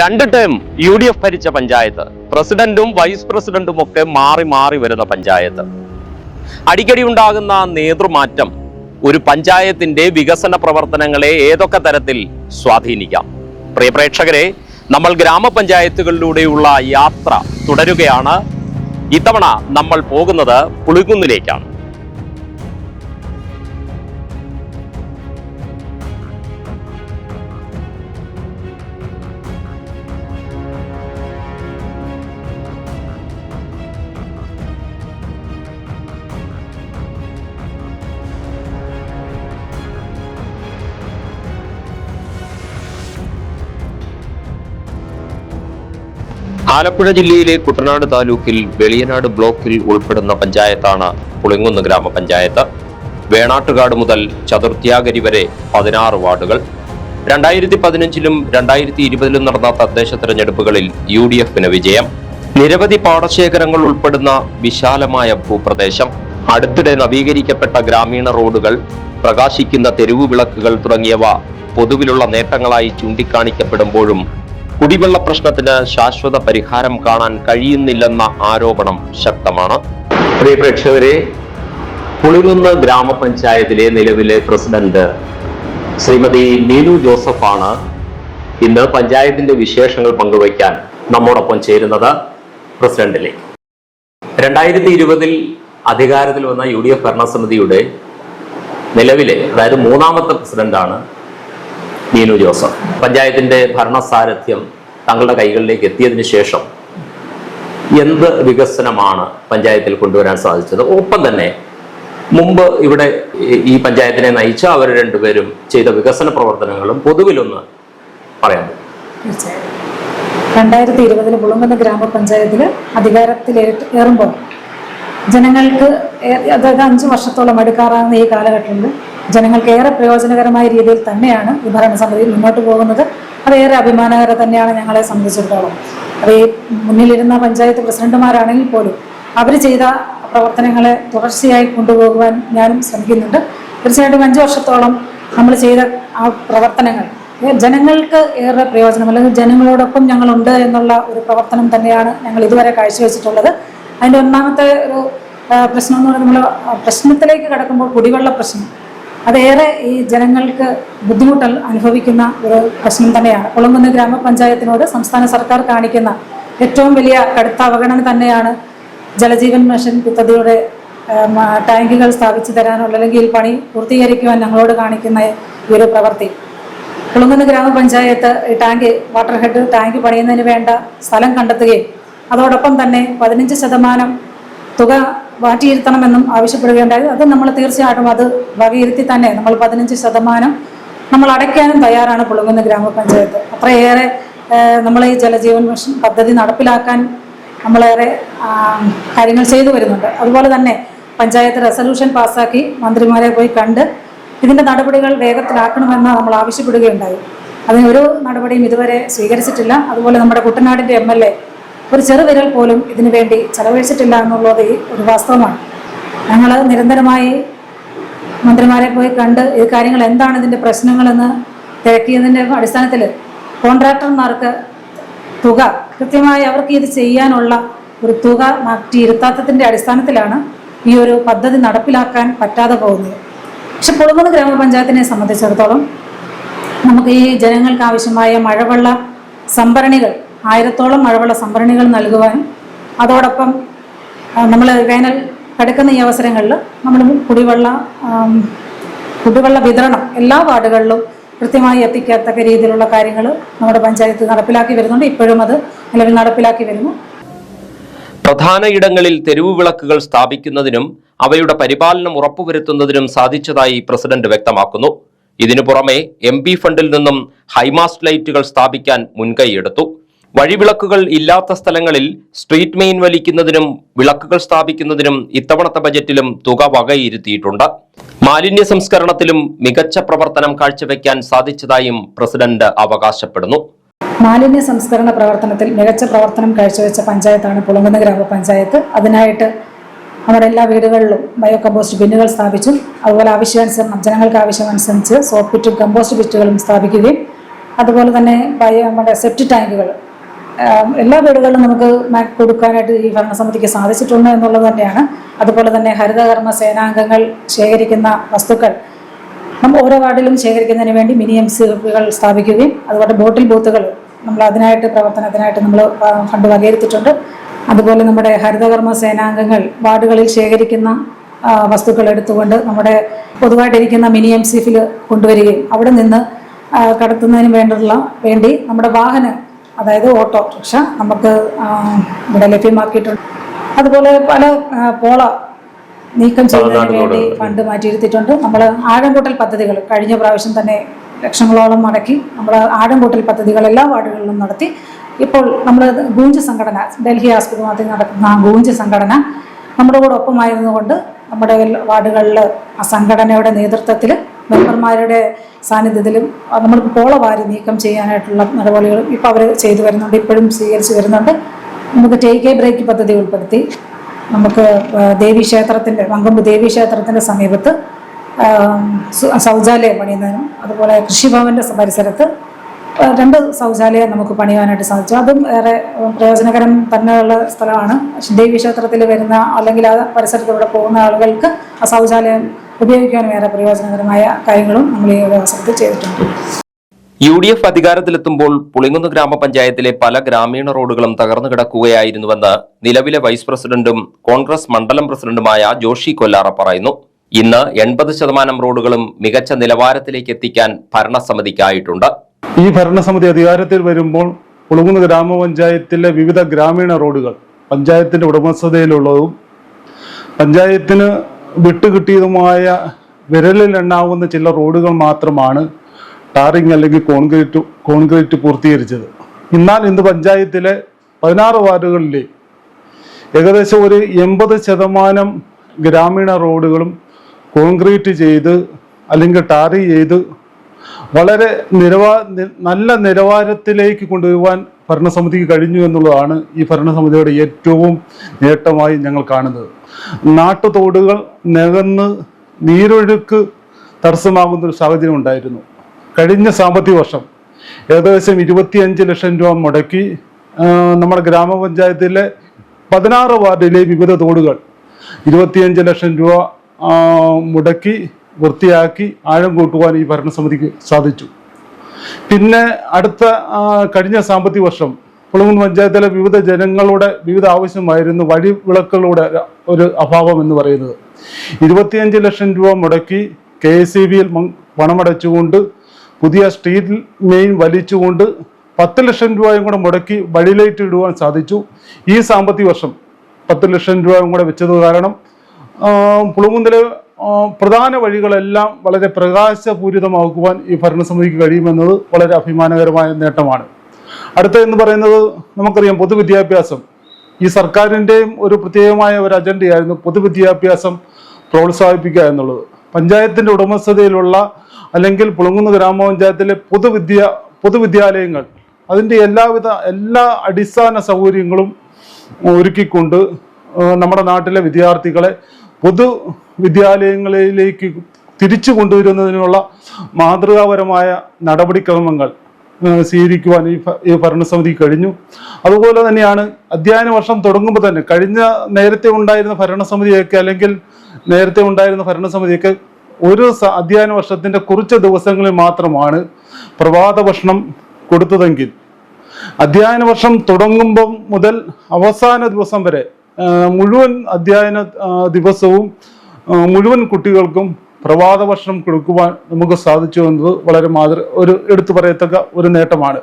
രണ്ട് term U D F ഭരിച്ച പഞ്ചായത്ത്. പ്രസിഡന്റും വൈസ് പ്രസിഡന്റും ഒക്കെ മാറി മാറി വരുന്ന പഞ്ചായത്ത്. അടിക്കടി ഉണ്ടാകുന്ന നേതൃമാറ്റം ഒരു പഞ്ചായത്തിന്റെ വികസന പ്രവർത്തനങ്ങളെ ഏതൊക്കെ തരത്തിൽ സ്വാധീനിക്കാം? പ്രിയ പ്രേക്ഷകരെ നമ്മൾ ഗ്രാമപഞ്ചായത്തുകളിലൂടെയുള്ള യാത്ര തുടരുകയാണ്. ഇത്തവണ നമ്മൾ പോകുന്നത് പുളികുന്നിലേക്കാണ്. ആലപ്പുഴ ജില്ലയിലെ കുട്ടനാട് താലൂക്കിൽ വെളിയനാട് ബ്ലോക്കിൽ ഉൾപ്പെടുന്ന പഞ്ചായത്താണ് പുളിങ്ങുന്ന് ഗ്രാമപഞ്ചായത്ത്. വേണാട്ടുകാട് മുതൽ ചതുർത്യാഗരി വരെ പതിനാറ് വാർഡുകൾ. രണ്ടായിരത്തി പതിനഞ്ചിലും രണ്ടായിരത്തി ഇരുപതിലും നടന്ന തദ്ദേശ തെരഞ്ഞെടുപ്പുകളിൽ യു ഡി എഫിന് വിജയം. നിരവധി പാടശേഖരങ്ങൾ ഉൾപ്പെടുന്ന വിശാലമായ ഭൂപ്രദേശം. അടുത്തിടെ നവീകരിക്കപ്പെട്ട ഗ്രാമീണ റോഡുകൾ പ്രകാശിക്കുന്ന തെരുവു വിളക്കുകൾ തുടങ്ങിയവ പൊതുവിലുള്ള നേട്ടങ്ങളായി ചൂണ്ടിക്കാണിക്കപ്പെടുമ്പോഴും കുടിവെള്ള പ്രശ്നത്തിന് ശാശ്വത പരിഹാരം കാണാൻ കഴിയുന്നില്ലെന്ന ആരോപണം ശക്തമാണ്. പ്രിയ പ്രേക്ഷകരെ പുളികുന്ന് ഗ്രാമപഞ്ചായത്തിലെ നിലവിലെ പ്രസിഡന്റ് ശ്രീമതി നീനു ജോസഫാണ് ഇന്ന് പഞ്ചായത്തിന്റെ വിശേഷങ്ങൾ പങ്കുവയ്ക്കാൻ നമ്മോടൊപ്പം ചേരുന്നത് പ്രസിഡന്റിലേക്ക്. രണ്ടായിരത്തി ഇരുപതിൽ അധികാരത്തിൽ വന്ന യു ഡി എഫ് ഭരണസമിതിയുടെ നിലവിലെ അതായത് മൂന്നാമത്തെ പ്രസിഡന്റാണ് നീനു ജോസഫ്. പഞ്ചായത്തിന്റെ ഭരണസാരഥ്യം തങ്ങളുടെ കൈകളിലേക്ക് എത്തിയതിന് ശേഷം എന്ത് വികസനമാണ് പഞ്ചായത്തിൽ കൊണ്ടുവരാൻ സാധിച്ചത്? ഒപ്പം തന്നെ മുമ്പ് ഇവിടെ ഈ- പഞ്ചായത്തിനെ നയിച്ച അവർ രണ്ടുപേരും ചെയ്ത വികസന പ്രവർത്തനങ്ങളും പൊതുവിലൊന്ന് പറയാം രണ്ടായിരത്തി ഇരുപതിൽ ഗ്രാമപഞ്ചായത്തിൽ അധികാരത്തിൽ ഏറുമ്പോൾ ജനങ്ങൾക്ക് അതായത് അഞ്ച് വർഷത്തോളം എടുക്കാറാകുന്ന ഈ കാലഘട്ടത്തിൽ ജനങ്ങൾക്ക് ഏറെ പ്രയോജനകരമായ രീതിയിൽ തന്നെയാണ് ഈ ഭരണസമിതി മുന്നോട്ട് പോകുന്നത്. അത് ഏറെ അഭിമാനകരം തന്നെയാണ് ഞങ്ങളെ സംബന്ധിച്ചിടത്തോളം. അത് ഈ മുന്നിലിരുന്ന പഞ്ചായത്ത് പ്രസിഡന്റുമാരാണെങ്കിൽ പോലും അവർ ചെയ്ത പ്രവർത്തനങ്ങളെ തുടർച്ചയായി കൊണ്ടുപോകുവാൻ ഞാനും ശ്രമിക്കുന്നുണ്ട്. തീർച്ചയായിട്ടും അഞ്ച് വർഷത്തോളം നമ്മൾ ചെയ്ത ആ പ്രവർത്തനങ്ങൾ ജനങ്ങൾക്ക് ഏറെ പ്രയോജനം അല്ലെങ്കിൽ ജനങ്ങളോടൊപ്പം ഞങ്ങളുണ്ട് എന്നുള്ള ഒരു പ്രവർത്തനം തന്നെയാണ് ഞങ്ങൾ ഇതുവരെ കാഴ്ചവെച്ചിട്ടുള്ളത്. അതിന്റെ ഒന്നാമത്തെ ഒരു പ്രശ്നം എന്ന് പറയുന്നത് നമ്മൾ പ്രശ്നത്തിലേക്ക് കടക്കുമ്പോൾ കുടിവെള്ള പ്രശ്നം. അതേറെ ഈ ജനങ്ങൾക്ക് ബുദ്ധിമുട്ടൽ അനുഭവിക്കുന്ന ഒരു പ്രശ്നം തന്നെയാണ്. കുളങ്കുന്ന് ഗ്രാമപഞ്ചായത്തിനോട് സംസ്ഥാന സർക്കാർ കാണിക്കുന്ന ഏറ്റവും വലിയ കടുത്ത അവഗണന തന്നെയാണ് ജലജീവൻ മിഷൻ പദ്ധതിയുടെ ടാങ്കുകൾ സ്ഥാപിച്ചു തരാനുള്ള അല്ലെങ്കിൽ പണി പൂർത്തീകരിക്കുവാൻ ഞങ്ങളോട് കാണിക്കുന്ന ഈ ഒരു പ്രവൃത്തി. കുളങ്ങുന്ന് ഗ്രാമപഞ്ചായത്ത് ടാങ്ക് വാട്ടർ ഹെഡ് ടാങ്ക് പണിയുന്നതിന് വേണ്ട സ്ഥലം കണ്ടെത്തുകയും അതോടൊപ്പം തന്നെ പതിനഞ്ച് ശതമാനം തുക മാറ്റിയിരുത്തണമെന്നും ആവശ്യപ്പെടുകയുണ്ടായി. അത് നമ്മൾ തീർച്ചയായിട്ടും അത് വകയിരുത്തി തന്നെ നമ്മൾ പതിനഞ്ച് ശതമാനം നമ്മൾ അടയ്ക്കാനും തയ്യാറാണ് പുളങ്ങുന്ന ഗ്രാമപഞ്ചായത്ത്. അത്രയേറെ നമ്മൾ ഈ ജലജീവൻ മിഷൻ പദ്ധതി നടപ്പിലാക്കാൻ നമ്മളേറെ കാര്യങ്ങൾ ചെയ്തു വരുന്നുണ്ട്. അതുപോലെ തന്നെ പഞ്ചായത്ത് റെസൊല്യൂഷൻ പാസ്സാക്കി മന്ത്രിമാരെ പോയി കണ്ട് ഇതിന്റെ നടപടികൾ വേഗത്തിലാക്കണമെന്ന് നമ്മൾ ആവശ്യപ്പെടുകയുണ്ടായി. അതിന് നടപടിയും ഇതുവരെ സ്വീകരിച്ചിട്ടില്ല. അതുപോലെ നമ്മുടെ കുട്ടനാടിന്റെ എം എൽ എ ഒരു ചെറുവിരൽ പോലും ഇതിനു വേണ്ടി ചെലവഴിച്ചിട്ടില്ല എന്നുള്ളത് ഒരു വാസ്തവമാണ്. ഞങ്ങൾ നിരന്തരമായി മന്ത്രിമാരെ പോയി കണ്ട് ഈ കാര്യങ്ങൾ എന്താണ് ഇതിന്റെ പ്രശ്നങ്ങളെന്ന് തിരക്കിയതിന്റെ അടിസ്ഥാനത്തിൽ കോൺട്രാക്ടർമാർക്ക് തുക കൃത്യമായി അവർക്ക് ഇത് ചെയ്യാനുള്ള ഒരു തുക മാറ്റിയിരുത്താത്തതിന്റെ അടിസ്ഥാനത്തിലാണ് ഈ ഒരു പദ്ധതി നടപ്പിലാക്കാൻ പറ്റാതെ പോകുന്നത്. പക്ഷെ കുളങ്ങുന്ന ഗ്രാമപഞ്ചായത്തിനെ സംബന്ധിച്ചിടത്തോളം നമുക്ക് ഈ ജനങ്ങൾക്ക് ആവശ്യമായ മഴവെള്ള സംഭരണികൾ ആയിരത്തോളം മഴവെള്ള സംഭരണികൾ നൽകുവാനും അതോടൊപ്പം നമ്മൾ വേനൽ കിടക്കുന്ന ഈ അവസരങ്ങളിൽ നമ്മൾ കുടിവെള്ള കുടിവെള്ള വിതരണം എല്ലാ വാർഡുകളിലും കൃത്യമായി എത്തിക്കത്തക്ക രീതിയിലുള്ള കാര്യങ്ങൾ നമ്മുടെ പഞ്ചായത്ത് നടപ്പിലാക്കി വരുന്നുണ്ട്. ഇപ്പോഴും അത് നിലവിൽ നടപ്പിലാക്കി വരുന്നു. പ്രധാന ഇടങ്ങളിൽ തെരുവു വിളക്കുകൾ സ്ഥാപിക്കുന്നതിനും അവയുടെ പരിപാലനം ഉറപ്പുവരുത്തുന്നതിനും സാധിച്ചതായി പ്രസിഡന്റ് വ്യക്തമാക്കുന്നു. ഇതിനു പുറമെ എം ഫണ്ടിൽ നിന്നും ഹൈമാസ്റ്റ് ലൈറ്റുകൾ സ്ഥാപിക്കാൻ മുൻകൈയെടുത്തു. വഴിവിളക്കുകൾ ഇല്ലാത്ത സ്ഥലങ്ങളിൽ സ്ട്രീറ്റ് മെയിൻ വലിക്കുന്നതിനും വിളക്കുകൾ സ്ഥാപിക്കുന്നതിനും ഇത്തവണത്തെ ബജറ്റിലും തുക വകയിരുത്തിയിട്ടുണ്ട്. മാലിന്യ സംസ്കരണത്തിലും മികച്ച പ്രവർത്തനം കാഴ്ചവെക്കാൻ സാധിച്ചതായും പ്രസിഡന്റ് അവകാശപ്പെടുന്നു. മാലിന്യ സംസ്കരണ പ്രവർത്തനത്തിൽ മികച്ച പ്രവർത്തനം കാഴ്ചവെച്ച പഞ്ചായത്താണ് പുളങ്ങുന്ന ഗ്രാമപഞ്ചായത്ത്. അതിനായിട്ട് നമ്മുടെ എല്ലാ വീടുകളിലും ബയോ കമ്പോസ്റ്റ് ബിന്നുകൾ സ്ഥാപിച്ചു. അതുപോലെ ആവശ്യാനുസരണം ജനങ്ങൾക്ക് ആവശ്യമനുസരിച്ച് സോപ്പിറ്റും കമ്പോസ്റ്റ് പിറ്റുകളും സ്ഥാപിക്കുകയും അതുപോലെ തന്നെ ബയോ നമ്മുടെ സെപ്റ്റ് ടാങ്കുകൾ എല്ലാ വീടുകളിലും നമുക്ക് കൊടുക്കാനായിട്ട് ഈ ഭരണസമിതിക്ക് സാധിച്ചിട്ടുണ്ട് എന്നുള്ളത് തന്നെയാണ്. അതുപോലെ തന്നെ ഹരിതകർമ്മ സേനാംഗങ്ങൾ ശേഖരിക്കുന്ന വസ്തുക്കൾ നമ്മൾ ഓരോ വാർഡിലും ശേഖരിക്കുന്നതിന് വേണ്ടി മിനി എം സികൾ സ്ഥാപിക്കുകയും അതുപോലെ ബോട്ടിൽ ബൂത്തുകൾ നമ്മൾ അതിനായിട്ട് പ്രവർത്തനത്തിനായിട്ട് നമ്മൾ ഫണ്ട് വകയിരുത്തിയിട്ടുണ്ട്. അതുപോലെ നമ്മുടെ ഹരിതകർമ്മ സേനാംഗങ്ങൾ വാർഡുകളിൽ ശേഖരിക്കുന്ന വസ്തുക്കൾ എടുത്തുകൊണ്ട് നമ്മുടെ പൊതുവായിട്ടിരിക്കുന്ന മിനി എം സിഫിൽ കൊണ്ടുവരികയും അവിടെ നിന്ന് കടത്തുന്നതിന് വേണ്ടിയുള്ള വേണ്ടി നമ്മുടെ വാഹനം അതായത് ഓട്ടോ റിക്ഷ നമുക്ക് ഇവിടെ ലഭ്യമാക്കിയിട്ടുണ്ട്. അതുപോലെ പല പോള നീക്കം ചെയ്യുന്നതിന് വേണ്ടി ഫണ്ട് മാറ്റിയിരുത്തിയിട്ടുണ്ട്. നമ്മൾ ആഴംകൂട്ടൽ പദ്ധതികൾ കഴിഞ്ഞ പ്രാവശ്യം തന്നെ ലക്ഷങ്ങളോളം മടക്കി നമ്മൾ ആഴംകൂട്ടൽ പദ്ധതികൾ എല്ലാ വാർഡുകളിലും നടത്തി. ഇപ്പോൾ നമ്മൾ ഗൂഞ്ച് സംഘടന ഡൽഹി ആസ്പദമാക്കി നടക്കുന്ന ആ ഗൂഞ്ച് സംഘടന നമ്മുടെ കൂടെ ഒപ്പമായിരുന്നുകൊണ്ട് നമ്മുടെ വാർഡുകളിൽ ആ സംഘടനയുടെ നേതൃത്വത്തിൽ മെമ്പർമാരുടെ സാന്നിധ്യത്തിലും നമ്മൾ പോള വാരി നീക്കം ചെയ്യാനായിട്ടുള്ള നടപടികളും ഇപ്പോൾ അവർ ചെയ്തു വരുന്നുണ്ട് ഇപ്പോഴും സ്വീകരിച്ചു വരുന്നുണ്ട്. നമുക്ക് ടേക്ക് എ ബ്രേക്ക് പദ്ധതി ഉൾപ്പെടുത്തി. നമുക്ക് ദേവി ദേവീക്ഷേത്രത്തിന്റെ മങ്കമ്പ് ദേവീക്ഷേത്രത്തിന്റെ സമീപത്ത് ശൗചാലയം പണിയുന്നതിനും അതുപോലെ കൃഷിഭവന്റെ പരിസരത്ത് രണ്ട് ശൗചാലയം നമുക്ക് പണിയാനായിട്ട് സാധിച്ചു. അതും ഏറെ പ്രയോജനകരം തന്നെയുള്ള സ്ഥലമാണ്. ദേവീക്ഷേത്രത്തിൽ വരുന്ന അല്ലെങ്കിൽ ആ പരിസരത്തൂടെ പോകുന്ന ആളുകൾക്ക് ആ ശൗചാലയം ഉപയോഗിക്കാനും ഏറെ പ്രയോജനകരമായ കാര്യങ്ങളും നമ്മൾ ഈ ഒരു അവസരത്തിൽ ചെയ്തിട്ടുണ്ട്. യു ഡി എഫ് അധികാരത്തിലെത്തുമ്പോൾ പുളിങ്കുന്ന് ഗ്രാമപഞ്ചായത്തിലെ പല ഗ്രാമീണ റോഡുകളും തകർന്നു കിടക്കുകയായിരുന്നുവെന്ന് നിലവിലെ വൈസ് പ്രസിഡന്റും കോൺഗ്രസ് മണ്ഡലം പ്രസിഡന്റുമായ ജോഷി കൊല്ലാറ പറയുന്നു. ഇന്ന് എൺപത് ശതമാനം റോഡുകളും മികച്ച നിലവാരത്തിലേക്ക് എത്തിക്കാൻ ഭരണസമിതിക്കായിട്ടുണ്ട്. ഈ ഭരണസമിതി അധികാരത്തിൽ വരുമ്പോൾ പുളുകുന്ന് ഗ്രാമപഞ്ചായത്തിലെ വിവിധ ഗ്രാമീണ റോഡുകൾ പഞ്ചായത്തിന്റെ ഉടമസ്ഥതയിലുള്ളതും പഞ്ചായത്തിന് വിട്ടുകിട്ടിയതുമായ വിരലിൽ എണ്ണാവുന്ന ചില റോഡുകൾ മാത്രമാണ് ടാറിങ് അല്ലെങ്കിൽ കോൺക്രീറ്റ് കോൺക്രീറ്റ് പൂർത്തീകരിച്ചത്. എന്നാൽ ഇന്ന് പഞ്ചായത്തിലെ പതിനാറ് വാർഡുകളിലെ ഏകദേശം ഒരു എൺപത് ശതമാനം ഗ്രാമീണ റോഡുകളും കോൺക്രീറ്റ് ചെയ്ത് അല്ലെങ്കിൽ ടാറി ചെയ്ത് വളരെ നിലവാ നല്ല നിലവാരത്തിലേക്ക് കൊണ്ടുപോകാൻ ഭരണസമിതിക്ക് കഴിഞ്ഞു എന്നുള്ളതാണ് ഈ ഭരണസമിതിയുടെ ഏറ്റവും നേട്ടമായി ഞങ്ങൾ കാണുന്നത്. നാട്ടുതോടുകൾ നികന്ന് നീരൊഴുക്ക് തടസ്സമാകുന്ന ഒരു സാഹചര്യം ഉണ്ടായിരുന്നു. കഴിഞ്ഞ സാമ്പത്തിക വർഷം ഏകദേശം ഇരുപത്തിയഞ്ച് ലക്ഷം രൂപ മുടക്കി നമ്മുടെ ഗ്രാമപഞ്ചായത്തിലെ പതിനാറ് വാർഡിലെ വിവിധ തോടുകൾ ഇരുപത്തിയഞ്ച് ലക്ഷം രൂപ മുടക്കി വൃത്തിയാക്കി ആഴം കൂട്ടുവാൻ ഈ ഭരണസമിതിക്ക് സാധിച്ചു. പിന്നെ അടുത്ത കഴിഞ്ഞ സാമ്പത്തിക വർഷം പുളങ്ങുന്ന് പഞ്ചായത്തിലെ വിവിധ ജനങ്ങളുടെ വിവിധ ആവശ്യമായിരുന്നു വഴി വിളക്കുകളുടെ ഒരു അഭാവം എന്ന് പറയുന്നത്. ഇരുപത്തിയഞ്ച് ലക്ഷം രൂപ മുടക്കി കെ എസ് ഇ ബിയിൽ പണമടച്ചുകൊണ്ട് പുതിയ സ്ട്രീറ്റ് മെയിൻ വലിച്ചുകൊണ്ട് പത്ത് ലക്ഷം രൂപയും കൂടെ മുടക്കി വഴിയിലേറ്റ് ലൈറ്റ് ഇടുവാൻ സാധിച്ചു. ഈ സാമ്പത്തിക വർഷം പത്ത് ലക്ഷം രൂപയും കൂടെ വെച്ചത് കാരണം പുളുങ്കുന്നിലെ പ്രധാന വഴികളെല്ലാം വളരെ പ്രകാശപൂരിതമാക്കുവാൻ ഈ ഭരണസമിതിക്ക് കഴിയുമെന്നത് വളരെ അഭിമാനകരമായ നേട്ടമാണ്. അടുത്ത എന്ന് പറയുന്നത് നമുക്കറിയാം പൊതുവിദ്യാഭ്യാസം. ഈ സർക്കാരിന്റെയും ഒരു പ്രത്യേകമായ ഒരു അജണ്ടയായിരുന്നു പൊതുവിദ്യാഭ്യാസം പ്രോത്സാഹിപ്പിക്കുക എന്നുള്ളത്. പഞ്ചായത്തിന്റെ ഉടമസ്ഥതയിലുള്ള അല്ലെങ്കിൽ പുളുങ്ങുന്ന ഗ്രാമപഞ്ചായത്തിലെ പൊതുവിദ്യ പൊതുവിദ്യാലയങ്ങൾ അതിന്റെ എല്ലാവിധ എല്ലാ അടിസ്ഥാന സൗകര്യങ്ങളും ഒരുക്കിക്കൊണ്ട് നമ്മുടെ നാട്ടിലെ വിദ്യാർത്ഥികളെ പൊതു വിദ്യാലയങ്ങളിലേക്ക് തിരിച്ചു കൊണ്ടുവരുന്നതിനുള്ള മാതൃകാപരമായ നടപടിക്രമങ്ങൾ സ്വീകരിക്കുവാൻ ഈ ഭരണസമിതി കഴിഞ്ഞു. അതുപോലെ തന്നെയാണ് അധ്യയന വർഷം തുടങ്ങുമ്പോൾ തന്നെ കഴിഞ്ഞ നേരത്തെ ഉണ്ടായിരുന്ന ഭരണസമിതിയൊക്കെ അല്ലെങ്കിൽ നേരത്തെ ഉണ്ടായിരുന്ന ഭരണസമിതിയൊക്കെ ഒരു അധ്യയന വർഷത്തിന്റെ കുറച്ച് ദിവസങ്ങളിൽ മാത്രമാണ് പ്രഭാത ഭക്ഷണം കൊടുത്തതെങ്കിൽ. അധ്യയന വർഷം തുടങ്ങുമ്പം മുതൽ അവസാന ദിവസം വരെ മുഴുവൻ അധ്യയന ദിവസവും മുഴുവൻ കുട്ടികൾക്കും പ്രഭാത ഭക്ഷണം കൊടുക്കുവാൻ നമുക്ക് സാധിച്ചു എന്നത് വളരെ മാതൃ ഒരു എടുത്തു പറയത്തക്ക ഒരു നേട്ടമാണ്.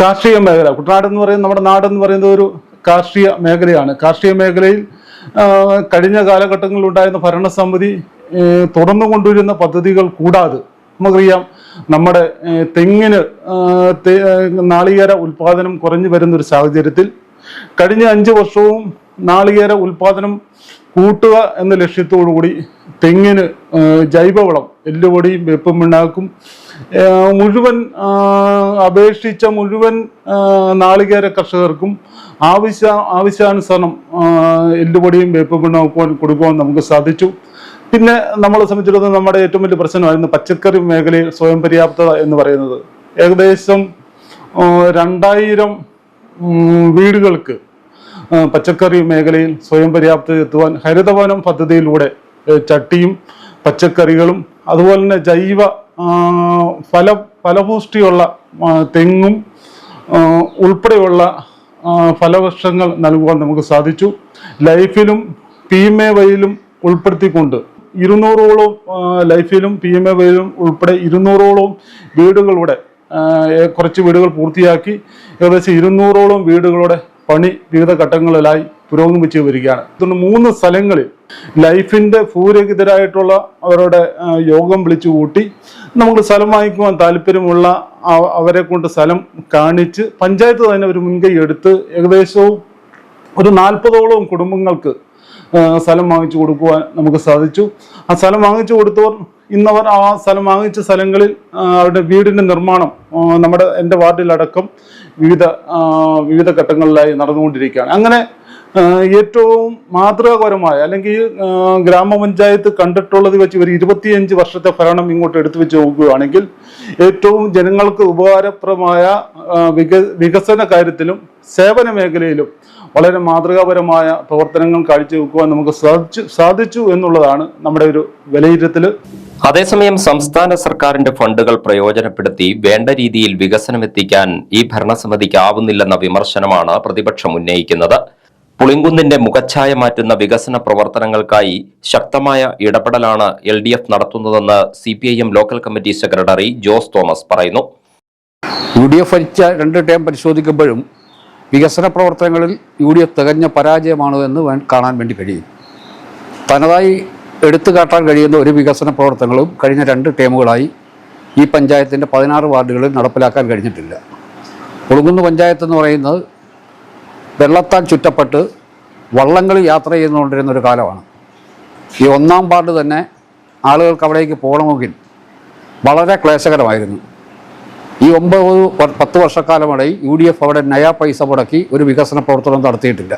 കാർഷിക മേഖല കുട്ടനാട് എന്ന് പറയുന്നത് നമ്മുടെ നാട് എന്ന് പറയുന്നത് ഒരു കാർഷിക മേഖലയാണ്. കാർഷിക മേഖലയിൽ കഴിഞ്ഞ കാലഘട്ടങ്ങളിൽ ഉണ്ടായിരുന്ന ഭരണസമിതി തുടർന്നു കൊണ്ടുവരുന്ന പദ്ധതികൾ കൂടാതെ നമുക്കറിയാം നമ്മുടെ തെങ്ങിന് നാളികേര ഉൽപാദനം കുറഞ്ഞു വരുന്ന ഒരു സാഹചര്യത്തിൽ കഴിഞ്ഞ അഞ്ച് വർഷവും നാളികേര ഉൽപാദനം കൂട്ടുക എന്ന ലക്ഷ്യത്തോടു കൂടി തെങ്ങിന് ജൈവവളം എല്ലുപൊടിയും വേപ്പും പിണ്ണാക്കും മുഴുവൻ അപേക്ഷിച്ച മുഴുവൻ നാളികേര കർഷകർക്കും ആവശ്യ ആവശ്യാനുസരണം എല്ലുപൊടിയും വേപ്പും ഉണ്ടാക്കുവാൻ കൊടുക്കുവാൻ നമുക്ക് സാധിച്ചു. പിന്നെ നമ്മളെ സംബന്ധിച്ചിടത്തോളം നമ്മുടെ ഏറ്റവും വലിയ പ്രശ്നമായിരുന്നു പച്ചക്കറി മേഖലയിൽ സ്വയം പര്യാപ്തത എന്ന് പറയുന്നത്. ഏകദേശം രണ്ടായിരം വീടുകൾക്ക് പച്ചക്കറി മേഖലയിൽ സ്വയം പര്യാപ്തത എത്തുവാൻ ഹരിതവനം പദ്ധതിയിലൂടെ ചട്ടിയും പച്ചക്കറികളും അതുപോലെ തന്നെ ജൈവ ഫല ഫലപുഷ്ടിയുള്ള തെങ്ങും ഉൾപ്പെടെയുള്ള ഫലവൃക്ഷങ്ങൾ നൽകുവാൻ നമുക്ക് സാധിച്ചു. ലൈഫിലും പി എം എ വൈയിലും ഉൾപ്പെടുത്തിക്കൊണ്ട് ഇരുന്നൂറോളം ലൈഫിലും പി എം എ വൈയിലും ഉൾപ്പെടെ ഇരുന്നൂറോളം വീടുകളുടെ കുറച്ച് വീടുകൾ പൂർത്തിയാക്കി ഏകദേശം ഇരുന്നൂറോളം വീടുകളുടെ പണി വിവിധ ഘട്ടങ്ങളിലായി പുരോഗമിച്ചു വരികയാണ്. അതുകൊണ്ട് മൂന്ന് സ്ഥലങ്ങളിൽ ലൈഫിന്റെ ഭൂരഹിതരായിട്ടുള്ള അവരുടെ യോഗം വിളിച്ചു കൂട്ടി നമുക്ക് സ്ഥലം വാങ്ങിക്കുവാൻ താല്പര്യമുള്ള അവരെ കൊണ്ട് സ്ഥലം കാണിച്ച് പഞ്ചായത്ത് തന്നെ ഒരു മുൻകൈ എടുത്ത് ഏകദേശവും ഒരു നാൽപ്പതോളം കുടുംബങ്ങൾക്ക് സ്ഥലം വാങ്ങിച്ചു കൊടുക്കുവാൻ നമുക്ക് സാധിച്ചു. ആ സ്ഥലം വാങ്ങിച്ചു കൊടുത്തവർ ഇന്നവർ ആ സ്ഥലം വാങ്ങിച്ച സ്ഥലങ്ങളിൽ അവരുടെ വീടിന്റെ നിർമ്മാണം നമ്മുടെ എന്റെ വാർഡിലടക്കം വിവിധ വിവിധ ഘട്ടങ്ങളിലായി നടന്നുകൊണ്ടിരിക്കുകയാണ്. അങ്ങനെ ഏറ്റവും മാതൃകാപരമായ അല്ലെങ്കിൽ ഗ്രാമപഞ്ചായത്ത് കണ്ടിട്ടുള്ളത് വെച്ച് ഒരു ഇരുപത്തിയഞ്ച് വർഷത്തെ ഭരണം ഇങ്ങോട്ട് എടുത്തു വെച്ച് നോക്കുകയാണെങ്കിൽ ഏറ്റവും ജനങ്ങൾക്ക് ഉപകാരപ്രദമായ വിക വികസന കാര്യത്തിലും സേവന മേഖലയിലും വളരെ മാതൃകാപരമായ പ്രവർത്തനങ്ങൾ കാഴ്ചവെക്കുവാൻ നമുക്ക് സാധിച്ചു സാധിച്ചു എന്നുള്ളതാണ് നമ്മുടെ ഒരു വിലയിരുത്തൽ അതേസമയം സംസ്ഥാന സർക്കാരിന്റെ ഫണ്ടുകൾ പ്രയോജനപ്പെടുത്തി വേണ്ട രീതിയിൽ വികസനം എത്തിക്കാൻ ഈ ഭരണസമിതിക്കാവുന്നില്ലെന്ന വിമർശനമാണ് പ്രതിപക്ഷം ഉന്നയിക്കുന്നത്. പുളിങ്കുന്നിന്റെ മുഖച്ഛായ മാറ്റുന്ന വികസന പ്രവർത്തനങ്ങൾക്കായി ശക്തമായ ഇടപെടലാണ് എൽ ഡി എഫ് നടത്തുന്നതെന്ന് C P I M local committee secretary Jose Thomas പറയുന്നു. യു ഡി എഫ് ഭരിച്ച രണ്ട് ടേം പരിശോധിക്കുമ്പോഴും വികസന പ്രവർത്തനങ്ങളിൽ യു ഡി എഫ് തികഞ്ഞ പരാജയമാണ് എന്ന് കാണാൻ വേണ്ടി കഴിയും. തനതായി എടുത്തു കാട്ടാൻ കഴിയുന്ന ഒരു വികസന പ്രവർത്തനങ്ങളും കഴിഞ്ഞ രണ്ട് ടേമുകളായി ഈ പഞ്ചായത്തിന്റെ പതിനാറ് വാർഡുകളിൽ നടപ്പിലാക്കാൻ കഴിഞ്ഞിട്ടില്ല. ഒളുങ്കുന്ന് പഞ്ചായത്ത് എന്ന് പറയുന്നത് വെള്ളത്താൽ ചുറ്റപ്പെട്ട് വള്ളങ്ങളിൽ യാത്ര ചെയ്തുകൊണ്ടിരുന്ന ഒരു കാലമാണ്. ഈ ഒന്നാം വാർഡ് തന്നെ ആളുകൾക്ക് അവിടേക്ക് പോകണമെങ്കിൽ വളരെ ക്ലേശകരമായിരുന്നു. ഈ ഒമ്പത് പത്ത് വർഷക്കാലമായി യു ഡി എഫ് അവിടെ നയാ പൈസ മുടക്കി ഒരു വികസന പ്രവർത്തനം നടത്തിയിട്ടില്ല.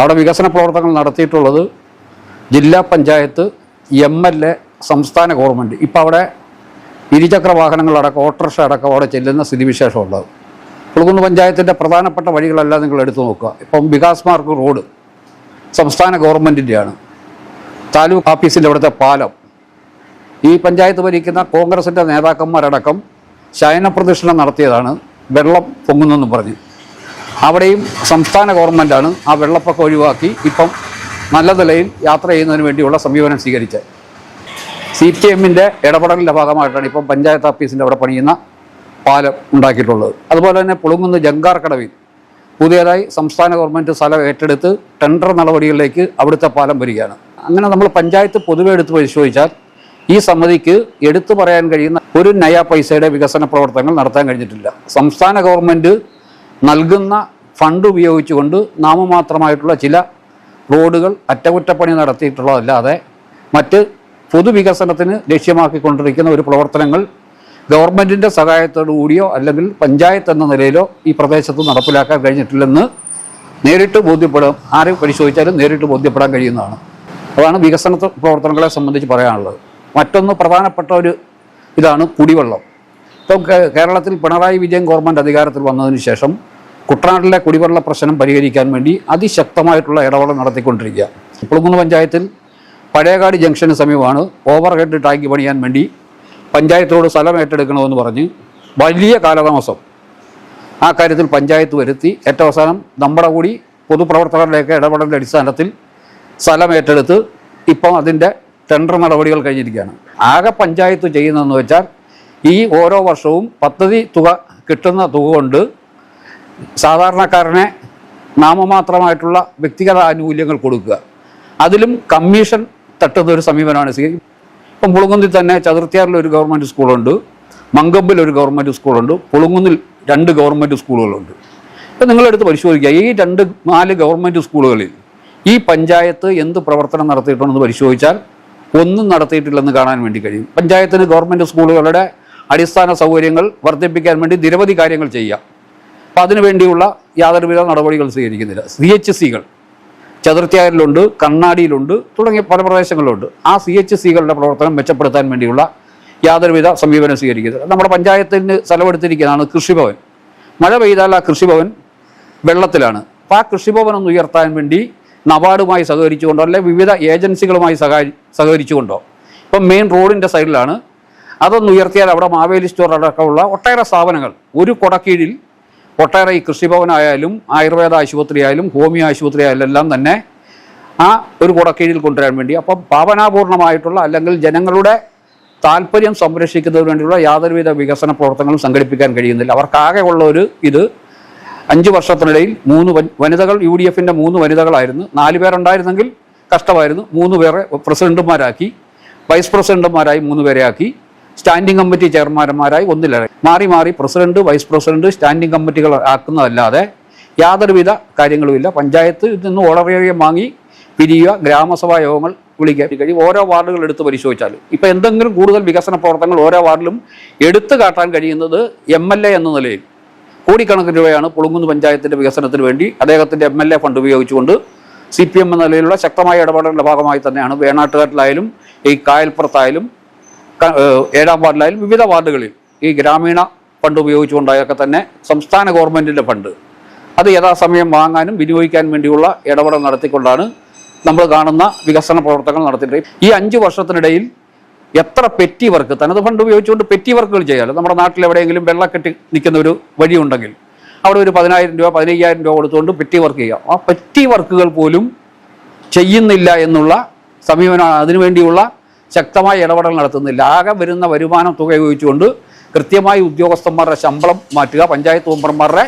അവിടെ വികസന പ്രവർത്തനങ്ങൾ നടത്തിയിട്ടുള്ളത് ജില്ലാ പഞ്ചായത്ത് എം എൽ എ സംസ്ഥാന ഗവൺമെന്റ്. ഇപ്പോൾ അവിടെ ഇരുചക്ര വാഹനങ്ങളടക്കം ഓട്ടോറിക്ഷ അടക്കം അവിടെ ചെല്ലുന്ന സ്ഥിതിവിശേഷമുള്ളത്. പുളുകുന്ന് പഞ്ചായത്തിന്റെ പ്രധാനപ്പെട്ട വഴികളെല്ലാം നിങ്ങൾ എടുത്തു നോക്കുക. ഇപ്പം വികാസ് മാർഗ് റോഡ് സംസ്ഥാന ഗവൺമെന്റിന്റെയാണ് താലൂക്ക് ഓഫീസിന്റെ അവിടുത്തെ പാലം. ഈ പഞ്ചായത്ത് ഭരിക്കുന്ന കോൺഗ്രസിന്റെ നേതാക്കന്മാരടക്കം ശയന പ്രദക്ഷിണം നടത്തിയതാണ് വെള്ളം പൊങ്ങുന്നെന്ന് പറഞ്ഞ്. അവിടെയും സംസ്ഥാന ഗവൺമെന്റാണ് ആ വെള്ളപ്പൊക്കം ഒഴിവാക്കി ഇപ്പം നല്ല നിലയിൽ യാത്ര ചെയ്യുന്നതിന് വേണ്ടിയുള്ള സമീപനം സ്വീകരിച്ച് സി പി എമ്മിന്റെ ഇടപെടലിന്റെ ഭാഗമായിട്ടാണ് ഇപ്പം പഞ്ചായത്ത് ഓഫീസിന്റെ അവിടെ പണിയുന്ന പാലം ഉണ്ടാക്കിയിട്ടുള്ളത്. അതുപോലെ തന്നെ പുളുങ്ങുന്ന ജങ്കാർ കടവിൽ പുതിയതായി സംസ്ഥാന ഗവൺമെന്റ് സ്ഥലം ഏറ്റെടുത്ത് ടെൻഡർ നടപടികളിലേക്ക് അവിടുത്തെ പാലം വരികയാണ്. അങ്ങനെ നമ്മൾ പഞ്ചായത്ത് പൊതുവെ എടുത്ത് പരിശോധിച്ചാൽ ഈ സമിതിക്ക് എടുത്തു പറയാൻ കഴിയുന്ന ഒരു നയ പൈസയുടെ വികസന പ്രവർത്തനങ്ങൾ നടത്താൻ കഴിഞ്ഞിട്ടില്ല. സംസ്ഥാന ഗവൺമെന്റ് നൽകുന്ന ഫണ്ട് ഉപയോഗിച്ചുകൊണ്ട് നാമമാത്രമായിട്ടുള്ള ചില റോഡുകൾ അറ്റകുറ്റപ്പണി നടത്തിയിട്ടുള്ളതല്ലാതെ മറ്റ് പൊതുവികസനത്തിന് ലക്ഷ്യമാക്കിക്കൊണ്ടിരിക്കുന്ന ഒരു പ്രവർത്തനങ്ങൾ ഗവൺമെന്റിന്റെ കൂടിയോ അല്ലെങ്കിൽ പഞ്ചായത്ത് എന്ന നിലയിലോ ഈ പ്രദേശത്ത് നടപ്പിലാക്കാൻ കഴിഞ്ഞിട്ടില്ലെന്ന് നേരിട്ട് ബോധ്യപ്പെടും ആരെ പരിശോധിച്ചാലും നേരിട്ട് ബോധ്യപ്പെടാൻ കഴിയുന്നതാണ്. അതാണ് വികസന പ്രവർത്തനങ്ങളെ സംബന്ധിച്ച് പറയാനുള്ളത്. മറ്റൊന്ന് പ്രധാനപ്പെട്ട ഒരു ഇതാണ് കുടിവെള്ളം. ഇപ്പം കേരളത്തിൽ പിണറായി വിജയൻ ഗവൺമെന്റ് അധികാരത്തിൽ വന്നതിന് ശേഷം കുട്ടനാട്ടിലെ കുടിവെള്ള പ്രശ്നം പരിഹരിക്കാൻ വേണ്ടി അതിശക്തമായിട്ടുള്ള ഇടപെടൽ നടത്തിക്കൊണ്ടിരിക്കുക. പുളുങ്കുന്ന് പഞ്ചായത്തിൽ പഴയകാട് ജംഗ്ഷന് സമീപമാണ് ഓവർ ഹെഡ് ടാങ്ക് പണിയാൻ വേണ്ടി പഞ്ചായത്തോട് സ്ഥലം ഏറ്റെടുക്കണമെന്ന് പറഞ്ഞ് വലിയ കാലതാമസം ആ കാര്യത്തിൽ പഞ്ചായത്ത് വരുത്തി ഏറ്റവും അവസാനം നമ്മുടെ കൂടി പൊതുപ്രവർത്തകരുടെയൊക്കെ ഇടപെടലിന്റെ അടിസ്ഥാനത്തിൽ സ്ഥലം ഏറ്റെടുത്ത് ഇപ്പം അതിന്റെ ടെൻഡർ നടപടികൾ കഴിഞ്ഞിരിക്കുകയാണ്. ആകെ പഞ്ചായത്ത് ചെയ്യുന്നതെന്ന് വെച്ചാൽ ഈ ഓരോ വർഷവും പദ്ധതി തുക കിട്ടുന്ന തുക കൊണ്ട് സാധാരണക്കാരനെ നാമമാത്രമായിട്ടുള്ള വ്യക്തിഗത ആനുകൂല്യങ്ങൾ കൊടുക്കുക. അതിലും കമ്മീഷൻ തട്ടുന്ന ഒരു സമീപനമാണ് സ്വീകരിക്കുന്നത് ഇപ്പം പുളുങ്കുന്നിൽ തന്നെ ചതുർത്തിയാറിൽ ഒരു ഗവൺമെന്റ് സ്കൂളുണ്ട് മങ്കമ്പിൽ ഒരു ഗവൺമെന്റ് സ്കൂളുണ്ട് പുളുങ്കുന്നിൽ രണ്ട് ഗവൺമെന്റ് സ്കൂളുകളുണ്ട്. ഇപ്പം നിങ്ങളെടുത്ത് പരിശോധിക്കുക ഈ രണ്ട് നാല് ഗവൺമെന്റ് സ്കൂളുകളിൽ ഈ പഞ്ചായത്ത് എന്ത് പ്രവർത്തനം നടത്തിയിട്ടുണ്ടെന്ന് പരിശോധിച്ചാൽ ഒന്നും നടത്തിയിട്ടില്ലെന്ന് കാണാൻ വേണ്ടി കഴിയും. പഞ്ചായത്തിന് ഗവൺമെന്റ് സ്കൂളുകളുടെ അടിസ്ഥാന സൗകര്യങ്ങൾ വർദ്ധിപ്പിക്കാൻ വേണ്ടി നിരവധി കാര്യങ്ങൾ ചെയ്യാം അപ്പം അതിനുവേണ്ടിയുള്ള യാതൊരുവിധ നടപടികൾ സ്വീകരിക്കുന്നില്ല. സി എച്ച് സികൾ ചതുർത്തിയാറിലുണ്ട് കണ്ണാടിയിലുണ്ട് തുടങ്ങിയ പല പ്രദേശങ്ങളിലുണ്ട്. ആ സി എച്ച് സികളുടെ പ്രവർത്തനം മെച്ചപ്പെടുത്താൻ വേണ്ടിയുള്ള യാതൊരുവിധ സമീപനം സ്വീകരിക്കുന്നത് നമ്മുടെ പഞ്ചായത്തിന് സ്ഥലമെടുത്തിരിക്കുന്നതാണ് കൃഷിഭവൻ. മഴ പെയ്താൽ ആ കൃഷിഭവൻ വെള്ളത്തിലാണ്. അപ്പോൾ ആ കൃഷിഭവൻ ഒന്ന് ഉയർത്താൻ വേണ്ടി നബാർഡുമായി സഹകരിച്ചുകൊണ്ടോ അല്ലെങ്കിൽ വിവിധ ഏജൻസികളുമായി സഹകരിച്ചുകൊണ്ടോ ഇപ്പം മെയിൻ റോഡിന്റെ സൈഡിലാണ്. അതൊന്നുയർത്തിയാൽ അവിടെ മാവേലി സ്റ്റോർ അടക്കമുള്ള ഒട്ടേറെ സ്ഥാപനങ്ങൾ ഒരു കൊടക്കീഴിൽ ഒട്ടേറെ ഈ കൃഷിഭവനായാലും ആയുർവേദ ആശുപത്രി ആയാലും ഹോമിയോ ആശുപത്രി ആയാലും എല്ലാം തന്നെ ആ ഒരു കുടക്കീഴിൽ കൊണ്ടുവരാൻ വേണ്ടി. അപ്പം ഭാവനാപൂർണമായിട്ടുള്ള അല്ലെങ്കിൽ ജനങ്ങളുടെ താല്പര്യം സംരക്ഷിക്കുന്നതിന് വേണ്ടിയുള്ള യാതൊരുവിധ വികസന പ്രവർത്തനങ്ങളും സംഘടിപ്പിക്കാൻ കഴിയുന്നില്ല. അവർക്കാകെ ഉള്ള ഒരു ഇത് അഞ്ച് വർഷത്തിനിടയിൽ മൂന്ന് വനിതകൾ യു ഡി എഫിന്റെ മൂന്ന് വനിതകളായിരുന്നു. നാല് പേരുണ്ടായിരുന്നെങ്കിൽ കഷ്ടമായിരുന്നു. മൂന്ന് പേരെ പ്രസിഡന്റുമാരാക്കി വൈസ് പ്രസിഡന്റുമാരായി മൂന്ന് പേരെ ആക്കി സ്റ്റാൻഡിംഗ് കമ്മിറ്റി ചെയർമാൻമാരായി ഒന്നിലേറെ മാറി മാറി പ്രസിഡന്റ് വൈസ് പ്രസിഡന്റ് സ്റ്റാൻഡിംഗ് കമ്മിറ്റികൾ ആക്കുന്നതല്ലാതെ യാതൊരുവിധ കാര്യങ്ങളുമില്ല. പഞ്ചായത്ത് നിന്ന് വളരെയധികം വാങ്ങി പിരിയുക ഗ്രാമസഭാ യോഗങ്ങൾ വിളിക്കാൻ കഴിയും. ഓരോ വാർഡുകൾ എടുത്ത് പരിശോധിച്ചാൽ. ഇപ്പം എന്തെങ്കിലും കൂടുതൽ വികസന പ്രവർത്തനങ്ങൾ ഓരോ വാർഡിലും എടുത്തു കാട്ടാൻ കഴിയുന്നത് എം എൽ എ എന്ന നിലയിൽ. കോടിക്കണക്കിന് രൂപയാണ് പുളുങ്കുന്ന് പഞ്ചായത്തിന്റെ വികസനത്തിന് വേണ്ടി അദ്ദേഹത്തിന്റെ എം എൽ എ ഫണ്ട് ഉപയോഗിച്ചുകൊണ്ട് സി പി എം എന്ന നിലയിലുള്ള ശക്തമായ ഇടപെടലിന്റെ ഭാഗമായി തന്നെയാണ്. വേണാട്ടുകാട്ടിലായാലും ഈ കായൽപ്പുറത്തായാലും ഏഴാം വാർഡിലായാലും വിവിധ വാർഡുകളിൽ ഈ ഗ്രാമീണ ഫണ്ട് ഉപയോഗിച്ചുകൊണ്ടായൊക്കെ തന്നെ സംസ്ഥാന ഗവൺമെന്റിന്റെ ഫണ്ട്. അത് യഥാസമയം വാങ്ങാനും വിനിയോഗിക്കാൻ വേണ്ടിയുള്ള ഇടപെടൽ നടത്തിക്കൊണ്ടാണ് നമ്മൾ കാണുന്ന വികസന പ്രവർത്തനങ്ങൾ നടത്തിയിട്ടുണ്ട് ഈ അഞ്ച് വർഷത്തിനിടയിൽ എത്ര പെറ്റി വർക്ക് തനത് ഫണ്ട് ഉപയോഗിച്ചുകൊണ്ട് പെറ്റി വർക്കുകൾ ചെയ്യാലോ? നമ്മുടെ നാട്ടിൽ എവിടെയെങ്കിലും വെള്ളക്കെട്ടി നിൽക്കുന്ന ഒരു വഴിയുണ്ടെങ്കിൽ അവിടെ ഒരു പതിനായിരം രൂപ പതിനയ്യായിരം രൂപ കൊടുത്തുകൊണ്ട് പെറ്റി വർക്ക് ചെയ്യാം. ആ പെറ്റി വർക്കുകൾ പോലും ചെയ്യുന്നില്ല എന്നുള്ള സമീപനമാണ് അതിനുവേണ്ടിയുള്ള ശക്തമായ ഇടപെടൽ നടത്തുന്നില്ല. ആകെ വരുന്ന വരുമാനം തുക ഉപയോഗിച്ചുകൊണ്ട് കൃത്യമായി ഉദ്യോഗസ്ഥന്മാരുടെ ശമ്പളം മാറ്റുക പഞ്ചായത്ത് മെമ്പർമാരുടെ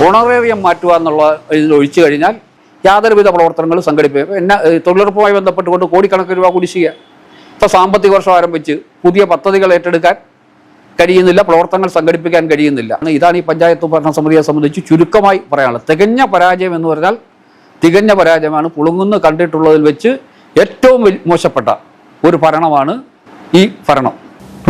ഗുണറേറിയം മാറ്റുക എന്നുള്ള ഒഴിച്ചു കഴിഞ്ഞാൽ യാതൊരുവിധ പ്രവർത്തനങ്ങളും സംഘടിപ്പിക്കും. എന്നെ തൊഴിലുറപ്പുമായി ബന്ധപ്പെട്ടുകൊണ്ട് കോടിക്കണക്കിന് രൂപ കുടിശ്ശിക ഇപ്പോൾ സാമ്പത്തിക വർഷം ആരംഭിച്ച് പുതിയ പദ്ധതികൾ ഏറ്റെടുക്കാൻ കഴിയുന്നില്ല പ്രവർത്തനങ്ങൾ സംഘടിപ്പിക്കാൻ കഴിയുന്നില്ല. ഇതാണ് ഈ പഞ്ചായത്ത് ഭരണസമിതിയെ സംബന്ധിച്ച് ചുരുക്കമായി പറയാനുള്ളത്. തികഞ്ഞ പരാജയം എന്ന് പറഞ്ഞാൽ തികഞ്ഞ പരാജയമാണ്. പുളുങ്ങുന്ന് കണ്ടിട്ടുള്ളതിൽ വെച്ച് ഏറ്റവും മോശപ്പെട്ട ഒരു ഭരണമാണ് ഈ ഭരണം.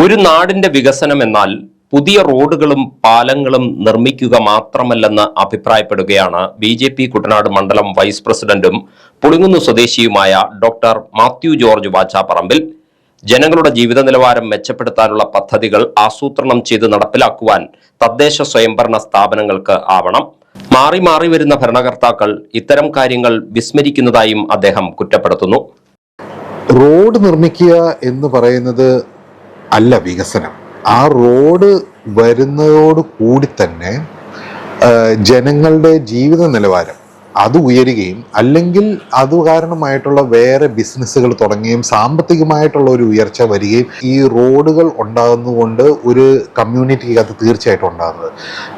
ഒരു നാടിന്റെ വികസനം എന്നാൽ പുതിയ റോഡുകളും പാലങ്ങളും നിർമ്മിക്കുക മാത്രമല്ലെന്ന് അഭിപ്രായപ്പെടുകയാണ് ബി ജെ പി കുട്ടനാട് മണ്ഡലം വൈസ് പ്രസിഡന്റും പുളിങ്ങുന്നു സ്വദേശിയുമായ ഡോക്ടർ മാത്യു ജോർജ് വാച്ചാപ്പറമ്പിൽ ജനങ്ങളുടെ ജീവിത നിലവാരം മെച്ചപ്പെടുത്താനുള്ള പദ്ധതികൾ ആസൂത്രണം ചെയ്ത് നടപ്പിലാക്കുവാൻ തദ്ദേശ സ്വയംഭരണ സ്ഥാപനങ്ങൾക്ക് ആവണം. മാറി മാറി വരുന്ന ഭരണകർത്താക്കൾ ഇത്തരം കാര്യങ്ങൾ വിസ്മരിക്കുന്നതായും അദ്ദേഹം കുറ്റപ്പെടുത്തുന്നു. റോഡ് നിർമ്മിക്കുക എന്ന് പറയുന്നത് അല്ല വികസനം. ആ റോഡ് വരുന്നതോട് കൂടി തന്നെ ജനങ്ങളുടെ ജീവിത നിലവാരം അത് ഉയരുകയും അല്ലെങ്കിൽ അത് കാരണമായിട്ടുള്ള വേറെ ബിസിനസ്സുകൾ തുടങ്ങുകയും സാമ്പത്തികമായിട്ടുള്ള ഒരു ഉയർച്ച വരികയും ഈ റോഡുകൾ ഉണ്ടാകുന്നതുകൊണ്ട് ഒരു കമ്മ്യൂണിറ്റിക്ക് അത് തീർച്ചയായിട്ടും ഉണ്ടാകുന്നത്.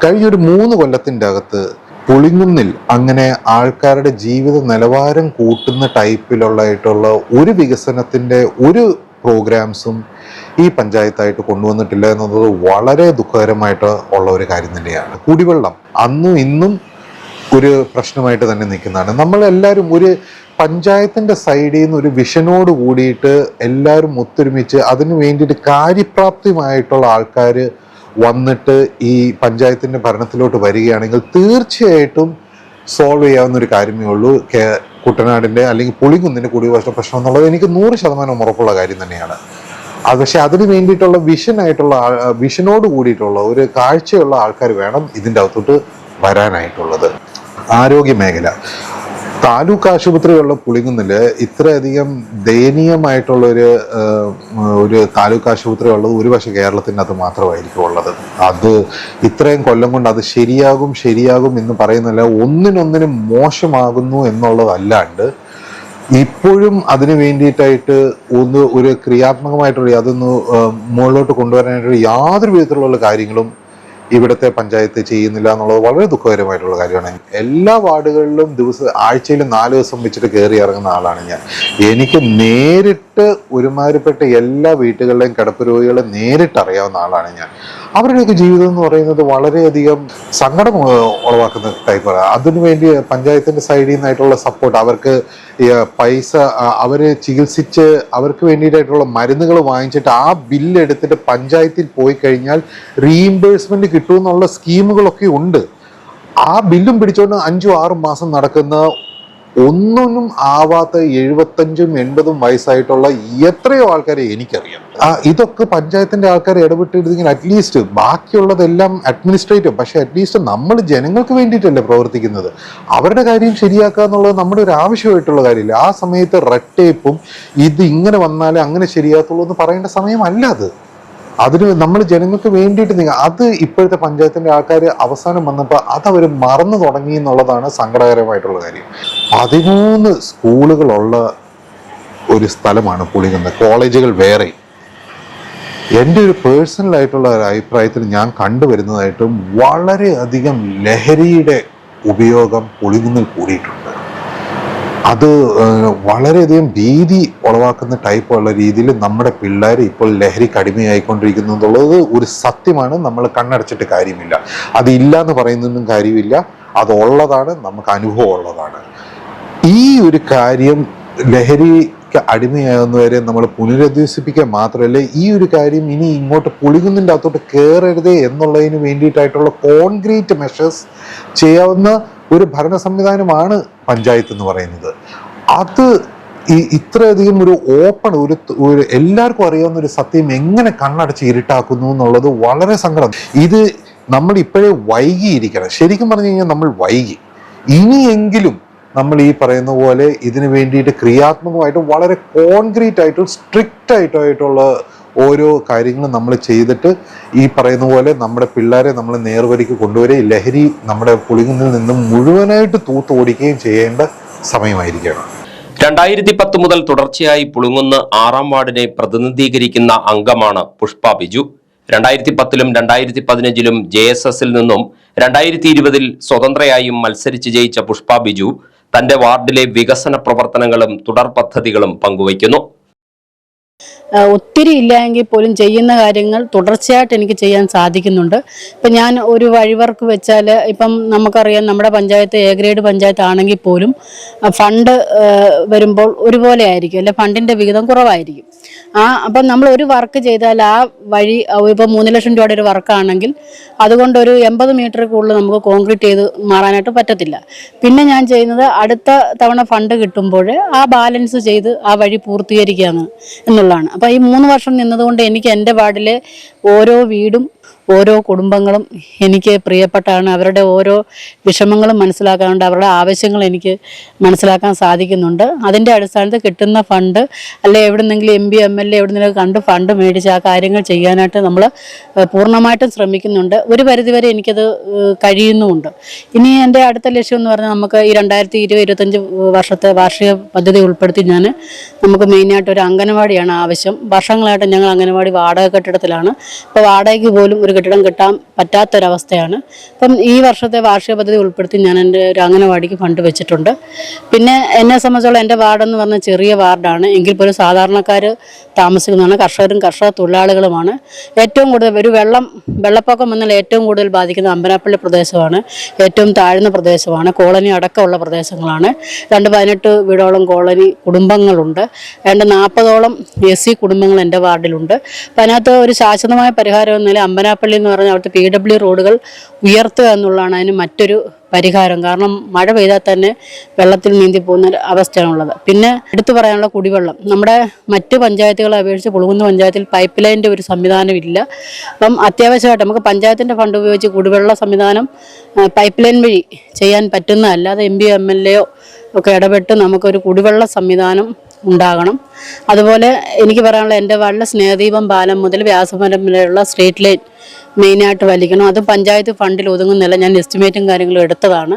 കഴിഞ്ഞ ഒരു മൂന്ന് കൊല്ലത്തിന്റെ അകത്ത് പുളിങ്ങുന്നിൽ അങ്ങനെ ആൾക്കാരുടെ ജീവിത നിലവാരം കൂട്ടുന്ന ടൈപ്പിലുള്ളതായിട്ടുള്ള ഒരു വികസനത്തിന്റെ ഒരു പ്രോഗ്രാംസും ഈ പഞ്ചായത്തായിട്ട് കൊണ്ടുവന്നിട്ടില്ല എന്നത് വളരെ ദുഃഖകരമായിട്ട് ഉള്ള ഒരു കാര്യം തന്നെയാണ്. കുടിവെള്ളം അന്നും ഇന്നും ഒരു പ്രശ്നമായിട്ട് തന്നെ നിൽക്കുന്നതാണ്. നമ്മളെല്ലാവരും ഒരു പഞ്ചായത്തിന്റെ സൈഡിൽ നിന്ന് ഒരു വിഷനോട് കൂടിയിട്ട് എല്ലാവരും ഒത്തൊരുമിച്ച് അതിന് വേണ്ടിയിട്ട് കാര്യപ്രാപ്തിയുമായിട്ടുള്ള ആൾക്കാർ വന്നിട്ട് ഈ പഞ്ചായത്തിന്റെ ഭരണത്തിലോട്ട് വരികയാണെങ്കിൽ തീർച്ചയായിട്ടും സോൾവ് ചെയ്യാവുന്ന ഒരു കാര്യമേ ഉള്ളൂ. കുട്ടനാടിന്റെ അല്ലെങ്കിൽ പുളികുന്നിന്റെ കുടിവശ പ്രശ്നം എന്നുള്ളത് എനിക്ക് നൂറ് ശതമാനം ഉറപ്പുള്ള കാര്യം തന്നെയാണ്. അത് പക്ഷെ അതിന് വേണ്ടിയിട്ടുള്ള വിഷനായിട്ടുള്ള വിഷനോട് കൂടിയിട്ടുള്ള ഒരു കാഴ്ചയുള്ള ആൾക്കാർ വേണം ഇതിന്റെ അകത്തോട്ട് വരാനായിട്ടുള്ളത്. ആരോഗ്യ മേഖല. താലൂക്ക് ആശുപത്രികളിലെ പുളിങ്ങുന്നിൽ ഇത്രയധികം ദയനീയമായിട്ടുള്ള ഒരു ഒരു താലൂക്ക് ആശുപത്രി ഉള്ളത് ഒരു പക്ഷേ അത് മാത്രമായിരിക്കും ഉള്ളത്. അത് ഇത്രയും കൊല്ലം കൊണ്ട് അത് ശരിയാകും ശരിയാകും എന്ന് പറയുന്നില്ല ഒന്നിനൊന്നിനും മോശമാകുന്നു എന്നുള്ളതല്ലാണ്ട് ഇപ്പോഴും അതിന് വേണ്ടിയിട്ടായിട്ട് ഒന്ന് ഒരു ക്രിയാത്മകമായിട്ടുള്ള അതൊന്ന് മുകളിലോട്ട് കൊണ്ടുവരാനായിട്ട് യാതൊരു വിധത്തിലുള്ള കാര്യങ്ങളും ഇവിടുത്തെ പഞ്ചായത്ത് ചെയ്യുന്നില്ല എന്നുള്ളത് വളരെ ദുഃഖകരമായിട്ടുള്ള കാര്യമാണ്. എല്ലാ വാർഡുകളിലും ദിവസം ആഴ്ചയിൽ നാല് ദിവസം വെച്ചിട്ട് കയറി ഇറങ്ങുന്ന ആളാണ് ഞാൻ. എനിക്ക് നേരിട്ട് ഒരുമാതിരിപ്പെട്ട എല്ലാ വീട്ടുകളിലെയും കിടപ്പ് രോഗികളെ നേരിട്ട് അറിയാവുന്ന ആളാണ് ഞാൻ. അവരുടെയൊക്കെ ജീവിതം എന്ന് പറയുന്നത് വളരെയധികം സങ്കടം ഉളവാക്കുന്ന ടൈപ്പാണ്. അതിനുവേണ്ടി പഞ്ചായത്തിന്റെ സൈഡിൽ നിന്നായിട്ടുള്ള സപ്പോർട്ട് അവർക്ക് പൈസ അവരെ ചികിത്സിച്ച് അവർക്ക് വേണ്ടിയിട്ടായിട്ടുള്ള മരുന്നുകൾ വാങ്ങിച്ചിട്ട് ആ ബില്ല് എടുത്തിട്ട് പഞ്ചായത്തിൽ പോയി കഴിഞ്ഞാൽ റീഇംബേഴ്സ്മെന്റ് കിട്ടുമെന്നുള്ള സ്കീമുകളൊക്കെ ഉണ്ട്. ആ ബില്ലും പിടിച്ചുകൊണ്ട് അഞ്ചും ആറും മാസം നടക്കുന്ന ഒന്നിനും ആവാത്ത എഴുപത്തഞ്ചും എൺപതും വയസ്സായിട്ടുള്ള എത്രയോ ആൾക്കാരെ എനിക്കറിയാം. ഇതൊക്കെ പഞ്ചായത്തിന്റെ ആൾക്കാരെ ഇടപെട്ടിരുന്നെങ്കിൽ അറ്റ്ലീസ്റ്റ് ബാക്കിയുള്ളതെല്ലാം അഡ്മിനിസ്ട്രേറ്റീവ് പക്ഷെ അറ്റ്ലീസ്റ്റ് നമ്മൾ ജനങ്ങൾക്ക് വേണ്ടിയിട്ടല്ലേ പ്രവർത്തിക്കുന്നത്. അവരുടെ കാര്യം ശരിയാക്കുക എന്നുള്ളത് നമ്മുടെ ഒരു ആവശ്യമായിട്ടുള്ള കാര്യമില്ല. ആ സമയത്ത് റെഡ് ടേപ്പും ഇത് ഇങ്ങനെ വന്നാലേ അങ്ങനെ ശരിയാക്കുള്ളൂ എന്ന് പറയേണ്ട സമയമല്ല അത്. അതിന് നമ്മൾ ജനങ്ങൾക്ക് വേണ്ടിയിട്ട് നീങ്ങുക അത് ഇപ്പോഴത്തെ പഞ്ചായത്തിന്റെ ആൾക്കാർ അവസാനം വന്നപ്പോൾ അത് അവർ മറന്നു തുടങ്ങി എന്നുള്ളതാണ് സങ്കടകരമായിട്ടുള്ള കാര്യം. പതിമൂന്ന് സ്കൂളുകളുള്ള ഒരു സ്ഥലമാണ് പുളിങ്ങുന്ന കോളേജുകൾ വേറെ. എന്റെ ഒരു പേഴ്സണൽ ആയിട്ടുള്ള ഒരു അഭിപ്രായത്തിൽ ഞാൻ കണ്ടുവരുന്നതായിട്ടും വളരെയധികം ലഹരിയുടെ ഉപയോഗം പുളിങ്ങുന്നിൽ കൂടിയിട്ടുണ്ട്. അത് വളരെയധികം ഭീതി ഉളവാക്കുന്ന ടൈപ്പ് ഉള്ള രീതിയിൽ നമ്മുടെ പിള്ളേർ ഇപ്പോൾ ലഹരിക്ക് അടിമയായിക്കൊണ്ടിരിക്കുന്നു എന്നുള്ളത് ഒരു സത്യമാണ്. നമ്മൾ കണ്ണടച്ചിട്ട് കാര്യമില്ല. അതില്ല എന്ന് പറയുന്നതിനും കാര്യമില്ല. അത് ഉള്ളതാണ് നമുക്ക് അനുഭവം ഉള്ളതാണ്. ഈ ഒരു കാര്യം ലഹരിക്ക് അടിമയാകുന്നവരെ നമ്മൾ പുനരധിവസിപ്പിക്കുക മാത്രമല്ല ഈ ഒരു കാര്യം ഇനി ഇങ്ങോട്ട് പുളികുന്നിന്റെ അകത്തോട്ട് കയറരുതേ എന്നുള്ളതിന് വേണ്ടിയിട്ടായിട്ടുള്ള കോൺക്രീറ്റ് മെഷേഴ്സ് ചെയ്യാവുന്ന ഒരു ഭരണ സംവിധാനമാണ് പഞ്ചായത്ത് എന്ന് പറയുന്നത്. അത് ഈ ഇത്രയധികം ഒരു ഓപ്പൺ ഒരു ഒരു എല്ലാവർക്കും അറിയാവുന്ന ഒരു സത്യം എങ്ങനെ കണ്ണടച്ച് ഇരുട്ടാക്കുന്നു എന്നുള്ളത് വളരെ സങ്കടം. ഇത് നമ്മൾ ഇപ്പോഴേ വൈകിയിരിക്കണം. ശരിക്കും പറഞ്ഞു കഴിഞ്ഞാൽ നമ്മൾ വൈകി. ഇനിയെങ്കിലും നമ്മൾ ഈ പറയുന്ന പോലെ ഇതിനു വേണ്ടിയിട്ട് ക്രിയാത്മകമായിട്ട് വളരെ കോൺക്രീറ്റ് ആയിട്ടും സ്ട്രിക്റ്റ് ആയിട്ടുള്ള ഓരോ കാര്യങ്ങളും നമ്മൾ ചെയ്തിട്ട് ഈ പറയുന്ന പോലെ നമ്മുടെ പിള്ളേരെ നമ്മൾ നേർവരിക്ക് കൊണ്ടുവരെ ലഹരി നമ്മുടെ പുളിങ്ങിൽ നിന്നും മുഴുവനായിട്ട് തൂത്ത് ഓടിക്കുകയും ചെയ്യേണ്ട സമയമായിരിക്കണം രണ്ടായിരത്തി പത്ത് മുതൽ തുടർച്ചയായി പുളുങ്ങുന്ന് ആറാം വാർഡിനെ പ്രതിനിധീകരിക്കുന്ന അംഗമാണ് പുഷ്പ ബിജു. രണ്ടായിരത്തി പത്തിലും രണ്ടായിരത്തി പതിനഞ്ചിലും ജെ എസ് എസിൽ നിന്നും രണ്ടായിരത്തി ഇരുപതിൽ സ്വതന്ത്രയായും മത്സരിച്ച് ജയിച്ച പുഷ്പ ബിജു തന്റെ വാർഡിലെ വികസന പ്രവർത്തനങ്ങളും തുടർ പദ്ധതികളും പങ്കുവയ്ക്കുന്നു. ഒത്തിരി ഇല്ല എങ്കിൽ പോലും ചെയ്യുന്ന കാര്യങ്ങൾ തുടർച്ചയായിട്ട് എനിക്ക് ചെയ്യാൻ സാധിക്കുന്നുണ്ട്. ഇപ്പം ഞാൻ ഒരു വഴിവർക്ക് വെച്ചാൽ ഇപ്പം നമുക്കറിയാം നമ്മുടെ പഞ്ചായത്ത് എ ഗ്രേഡ് പഞ്ചായത്ത് ആണെങ്കിൽ പോലും ഫണ്ട് വരുമ്പോൾ ഒരുപോലെ ആയിരിക്കും അല്ലെ ഫണ്ടിന്റെ വിഹിതം കുറവായിരിക്കും. ആ അപ്പം നമ്മൾ ഒരു വർക്ക് ചെയ്താൽ ആ വഴി ഇപ്പം മൂന്ന് ലക്ഷം രൂപയുടെ ഒരു വർക്കാണെങ്കിൽ അതുകൊണ്ട് ഒരു എൺപത് മീറ്റർ കൂടുതൽ നമുക്ക് കോൺക്രീറ്റ് ചെയ്ത് മാറാനായിട്ട് പറ്റത്തില്ല. പിന്നെ ഞാൻ ചെയ്യുന്നത് അടുത്ത തവണ ഫണ്ട് കിട്ടുമ്പോൾ ആ ബാലൻസ് ചെയ്ത് ആ വഴി പൂർത്തീകരിക്കുകയാണ് എന്നുള്ളതാണ്. അപ്പോൾ ഈ മൂന്ന് വർഷം നിന്നതുകൊണ്ട് എനിക്ക് എന്റെ വാർഡിലെ ഓരോ വീടും ഓരോ കുടുംബങ്ങളും എനിക്ക് പ്രിയപ്പെട്ടാണ്. അവരുടെ ഓരോ വിഷമങ്ങളും മനസ്സിലാക്കാനുണ്ട്. അവരുടെ ആവശ്യങ്ങൾ എനിക്ക് മനസ്സിലാക്കാൻ സാധിക്കുന്നുണ്ട്. അതിന്റെ അടിസ്ഥാനത്തിൽ കിട്ടുന്ന ഫണ്ട് അല്ലെ എവിടുന്നെങ്കിലും M P M L A എവിടുന്നെങ്കിലും കണ്ട് ഫണ്ട് മേടിച്ച് ആ കാര്യങ്ങൾ ചെയ്യാനായിട്ട് നമ്മൾ പൂർണമായിട്ടും ശ്രമിക്കുന്നുണ്ട്. ഒരു പരിധിവരെ എനിക്കത് കഴിയുന്നുമുണ്ട്. ഇനി എന്റെ അടുത്ത ലക്ഷ്യം എന്ന് പറഞ്ഞാൽ നമുക്ക് ഈ രണ്ടായിരത്തി ഇരുപത് ഇരുപത്തഞ്ച് വർഷത്തെ വാർഷിക പദ്ധതി ഉൾപ്പെടുത്തി ഞാൻ നമുക്ക് മെയിനായിട്ട് ഒരു അംഗനവാടിയാണ് ആവശ്യം. വർഷങ്ങളായിട്ട് ഞങ്ങൾ അംഗനവാടി വാടക കെട്ടിടത്തിലാണ്. ഇപ്പോൾ വാടകയ്ക്ക് പോലും ഒരു കെട്ടിടം കിട്ടാൻ പറ്റാത്തൊരവസ്ഥയാണ്. അപ്പം ഈ വർഷത്തെ വാർഷിക പദ്ധതി ഉൾപ്പെടുത്തി ഞാൻ എന്റെ ഒരു അംഗനവാടിക്ക് ഫണ്ട് വെച്ചിട്ടുണ്ട്. പിന്നെ എന്നെ സംബന്ധിച്ചോളം എന്റെ വാർഡെന്ന് പറഞ്ഞ ചെറിയ വാർഡാണ്. എങ്കിൽ പോലും സാധാരണക്കാർ താമസിക്കുന്നതാണ്. കർഷകരും കർഷക തൊഴിലാളികളുമാണ്. ഏറ്റവും കൂടുതൽ ഒരു വെള്ളം വെള്ളപ്പൊക്കം വന്നാൽ ഏറ്റവും കൂടുതൽ ബാധിക്കുന്ന അമ്പനാപ്പള്ളി പ്രദേശമാണ്. ഏറ്റവും താഴ്ന്ന പ്രദേശമാണ്. കോളനി അടക്കമുള്ള പ്രദേശങ്ങളാണ്. രണ്ട് പതിനെട്ട് വീടോളം കോളനി കുടുംബങ്ങളുണ്ട്. രണ്ട് നാൽപ്പതോളം എസ് സി കുടുംബങ്ങൾ എന്റെ വാർഡിലുണ്ട്. അപ്പം അതിനകത്ത് ഒരു ശാശ്വതമായ പരിഹാരം എന്ന നിലയിൽ അമ്പനാപ്പള്ളി എന്ന് പറഞ്ഞാൽ അവിടുത്തെ പി ഡബ്ല്യു റോഡുകൾ ഉയർത്തുക എന്നുള്ളതാണ് അതിന് മറ്റൊരു പരിഹാരം. കാരണം മഴ പെയ്താൽ തന്നെ വെള്ളത്തിൽ നീന്തി പോകുന്ന അവസ്ഥയാണുള്ളത്. പിന്നെ എടുത്തു പറയാനുള്ള കുടിവെള്ളം. നമ്മുടെ മറ്റ് പഞ്ചായത്തുകളെ അപേക്ഷിച്ച് പുളുകുന്ന പഞ്ചായത്തിൽ പൈപ്പ് ലൈനിന്റെ ഒരു സംവിധാനം ഇല്ല. അപ്പം അത്യാവശ്യമായിട്ട് നമുക്ക് പഞ്ചായത്തിന്റെ ഫണ്ട് ഉപയോഗിച്ച് കുടിവെള്ള സംവിധാനം പൈപ്പ് ലൈൻ വഴി ചെയ്യാൻ പറ്റുന്നതല്ലാതെ എം പി എം എൽ എയോ ഒക്കെ ഇടപെട്ട് നമുക്കൊരു കുടിവെള്ള സംവിധാനം ഉണ്ടാകണം. അതുപോലെ എനിക്ക് പറയാനുള്ള എന്റെ വാർഡിലെ സ്നേഹദീപം പാലം മുതൽ വ്യാസമരം വരെയുള്ള സ്ട്രീറ്റ് ലൈൻ മെയിനായിട്ട് വലിക്കണം. അത് പഞ്ചായത്ത് ഫണ്ടിൽ ഒതുങ്ങുന്നില്ല ഞാൻ എസ്റ്റിമേറ്റും കാര്യങ്ങളും എടുത്തതാണ്.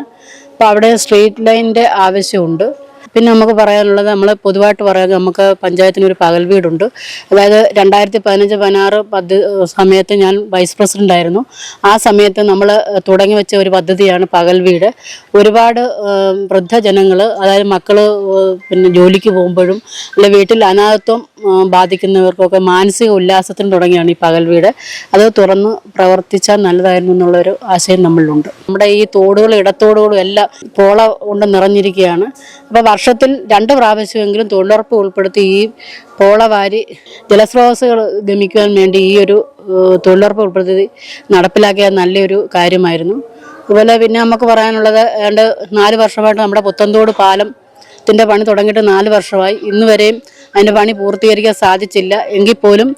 അപ്പോൾ അവിടെ സ്ട്രീറ്റ് ലൈനിന്റെ ആവശ്യമുണ്ട്. പിന്നെ നമുക്ക് പറയാനുള്ളത് നമ്മൾ പൊതുവായിട്ട് പറയാൻ നമുക്ക് പഞ്ചായത്തിന് ഒരു പകൽ വീടുണ്ട്. അതായത് രണ്ടായിരത്തി പതിനഞ്ച് പതിനാറ് പദ്ധതി സമയത്ത് ഞാൻ വൈസ് പ്രസിഡന്റ് ആയിരുന്നു ആ സമയത്ത് നമ്മൾ തുടങ്ങി വെച്ച ഒരു പദ്ധതിയാണ് പകൽ വീട്. ഒരുപാട് വൃദ്ധജനങ്ങൾ അതായത് മക്കൾ പിന്നെ ജോലിക്ക് പോകുമ്പോഴും അല്ലെ വീട്ടിൽ അനാഥത്വം ബാധിക്കുന്നവർക്കൊക്കെ മാനസിക ഉല്ലാസത്തിന് തുടങ്ങിയാണ് ഈ പകൽ വീട്. അത് തുറന്ന് പ്രവർത്തിച്ചാൽ നല്ലതായിരുന്നു എന്നുള്ളൊരു ആശയം നമ്മളിലുണ്ട്. നമ്മുടെ ഈ തോടുകളും ഇടത്തോടുകളും എല്ലാം പോള കൊണ്ട് നിറഞ്ഞിരിക്കുകയാണ്. അപ്പോൾ വർഷത്തിൽ രണ്ട് പ്രാവശ്യമെങ്കിലും തൊഴിലുറപ്പ് ഉൾപ്പെടുത്തി ഈ പോളവാരി ജലസ്രോതസ്സുകൾ ഗമിക്കുവാൻ വേണ്ടി ഈ ഒരു തൊഴിലുറപ്പ് ഉൾപ്പെടുത്തി നടപ്പിലാക്കിയ നല്ലൊരു കാര്യമായിരുന്നു. അതുപോലെ പിന്നെ നമുക്ക് പറയാനുള്ളത് ഏതാണ്ട് നാല് വർഷമായിട്ട് നമ്മുടെ പുത്തന്തോട് പാലം ത്തിന്റെ പണി തുടങ്ങിയിട്ട് നാല് വർഷമായി. ഇന്ന് വരെയും അതിന്റെ പണി പൂർത്തീകരിക്കാൻ സാധിച്ചില്ല. എങ്കിൽ പോലും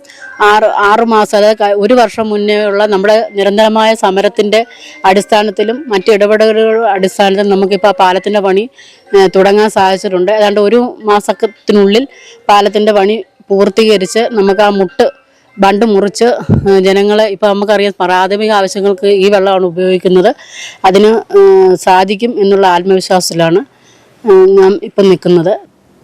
ആറ് ആറ് മാസം അതായത് ഒരു വർഷം മുന്നേ ഉള്ള നമ്മുടെ നിരന്തരമായ സമരത്തിന്റെ അടിസ്ഥാനത്തിലും മറ്റ് ഇടപെടലുകളുടെ അടിസ്ഥാനത്തിലും നമുക്കിപ്പോൾ ആ പാലത്തിന്റെ പണി തുടങ്ങാൻ സാധിച്ചിട്ടുണ്ട്. ഏതാണ്ട് ഒരു മാസത്തിനുള്ളിൽ പാലത്തിന്റെ പണി പൂർത്തീകരിച്ച് നമുക്ക് ആ മുട്ട് ബണ്ട് മുറിച്ച് ജനങ്ങളെ ഇപ്പോൾ നമുക്കറിയാം പ്രാഥമിക ആവശ്യങ്ങൾക്ക് ഈ വെള്ളമാണ് ഉപയോഗിക്കുന്നത്. അതിന് സാധിക്കും എന്നുള്ള ആത്മവിശ്വാസത്തിലാണ് ഞാൻ ഇപ്പം നിൽക്കുന്നത്.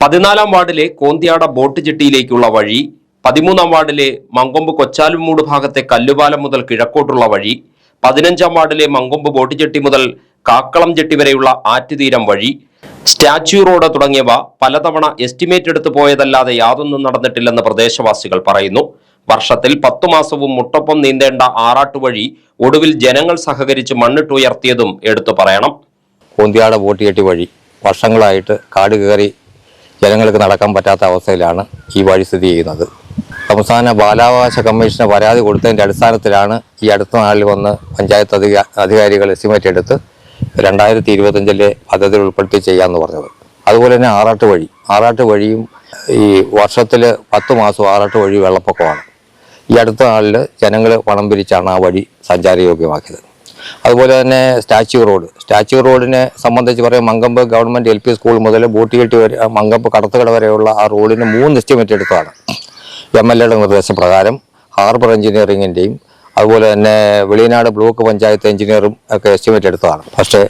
പതിനാലാം വാർഡിലെ കോന്തിയാട ബോട്ട് ജെട്ടിയിലേക്കുള്ള വഴി പതിമൂന്നാം വാർഡിലെ മങ്കൊമ്പ് കൊച്ചാലുമൂട് ഭാഗത്തെ കല്ലുപാലം മുതൽ കിഴക്കോട്ടുള്ള വഴി പതിനഞ്ചാം വാർഡിലെ മങ്കൊമ്പ് ബോട്ട് ജെട്ടി മുതൽ കാക്കളം ജെട്ടി വരെയുള്ള ആറ്റുതീരം വഴി സ്റ്റാച്യു റോഡ് തുടങ്ങിയവ പലതവണ എസ്റ്റിമേറ്റ് എടുത്തു പോയതല്ലാതെ യാതൊന്നും നടന്നിട്ടില്ലെന്ന് പ്രദേശവാസികൾ പറയുന്നു. വർഷത്തിൽ പത്തു മാസവും മുട്ടൊപ്പം നീന്തേണ്ട ആറാട്ടുവഴി ഒടുവിൽ ജനങ്ങൾ സഹകരിച്ച് മണ്ണിട്ടുയർത്തിയതും എടുത്തു പറയണം. കോന്തിയാട് ബോട്ടിയെട്ടി വഴി വർഷങ്ങളായിട്ട് കാട് കയറി ജനങ്ങൾക്ക് നടക്കാൻ പറ്റാത്ത അവസ്ഥയിലാണ് ഈ വഴി സ്ഥിതി ചെയ്യുന്നത്. സംസ്ഥാന ബാലാവകാശ കമ്മീഷന് പരാതി കൊടുത്തതിന്റെ അടിസ്ഥാനത്തിലാണ് ഈ അടുത്ത നാളിൽ വന്ന് പഞ്ചായത്ത് അധികാ അധികാരികൾ എസ്റ്റിമേറ്റ് എടുത്ത് രണ്ടായിരത്തി ഇരുപത്തഞ്ചിലെ പദ്ധതിയിൽ ഉൾപ്പെടുത്തി ചെയ്യാമെന്ന് പറഞ്ഞത്. അതുപോലെ തന്നെ ആറാട്ട് വഴി. ആറാട്ട് വഴിയും ഈ വർഷത്തിൽ പത്ത് മാസം ആറാട്ട് വഴി വെള്ളപ്പൊക്കമാണ്. ഈ അടുത്ത നാളിൽ ജനങ്ങൾ പണം പിരിച്ചാണ് ആ വഴി സഞ്ചാരയോഗ്യമാക്കിയത്. അതുപോലെ തന്നെ സ്റ്റാച്യു റോഡ്. സ്റ്റാച്യു റോഡിനെ സംബന്ധിച്ച് പറയാം Mankombu government L P school മുതൽ ബോട്ടിയെട്ടി വരെ മങ്കമ്പ് കടത്തുകട വരെയുള്ള ആ റോഡിന് മൂന്ന് എസ്റ്റിമേറ്റ് എടുത്തതാണ്. എം എൽ എയുടെ നിർദ്ദേശപ്രകാരം ഹാർബർ എഞ്ചിനീയറിങ്ങിന്റെയും അതുപോലെ തന്നെ വെളിയനാട് ബ്ലോക്ക് പഞ്ചായത്ത് എഞ്ചിനീയറും ഒക്കെ എസ്റ്റിമേറ്റ് എടുത്തതാണ്. പക്ഷേ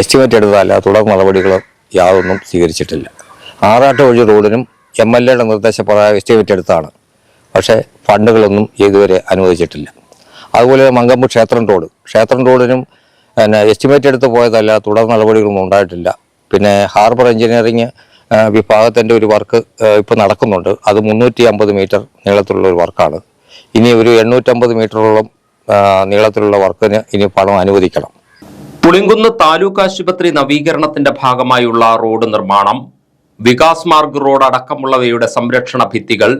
എസ്റ്റിമേറ്റ് എടുത്തതല്ല തുടർ നടപടികൾ യാതൊന്നും സ്വീകരിച്ചിട്ടില്ല. ആറാട്ട് വഴി റോഡിനും എം എൽ എയുടെ നിർദ്ദേശപ്രകാരം എസ്റ്റിമേറ്റ് എടുത്തതാണ് പക്ഷേ ഫണ്ടുകളൊന്നും ഇതുവരെ അനുവദിച്ചിട്ടില്ല. അതുപോലെ മങ്കമ്പ് ക്ഷേത്രം റോഡ്. ക്ഷേത്രം റോഡിനും പിന്നെ എസ്റ്റിമേറ്റ് എടുത്ത് പോയതല്ല തുടർ നടപടികളൊന്നും ഉണ്ടായിട്ടില്ല. പിന്നെ ഹാർബർ എഞ്ചിനീയറിങ് വിഭാഗത്തിന്റെ ഒരു വർക്ക് ഇപ്പോൾ നടക്കുന്നുണ്ട്. അത് മുന്നൂറ്റി അമ്പത് മീറ്റർ നീളത്തിലുള്ള ഒരു വർക്കാണ് ഇനി ഒരു എണ്ണൂറ്റമ്പത് മീറ്ററോളം നീളത്തിലുള്ള വർക്കിന് ഇനി പണം അനുവദിക്കണം. പുളിങ്കുന്ന് താലൂക്ക് ആശുപത്രി നവീകരണത്തിന്റെ ഭാഗമായുള്ള റോഡ് നിർമ്മാണം വികാസ് മാർഗ് റോഡ് അടക്കമുള്ളവയുടെ സംരക്ഷണ ഭിത്തികൾ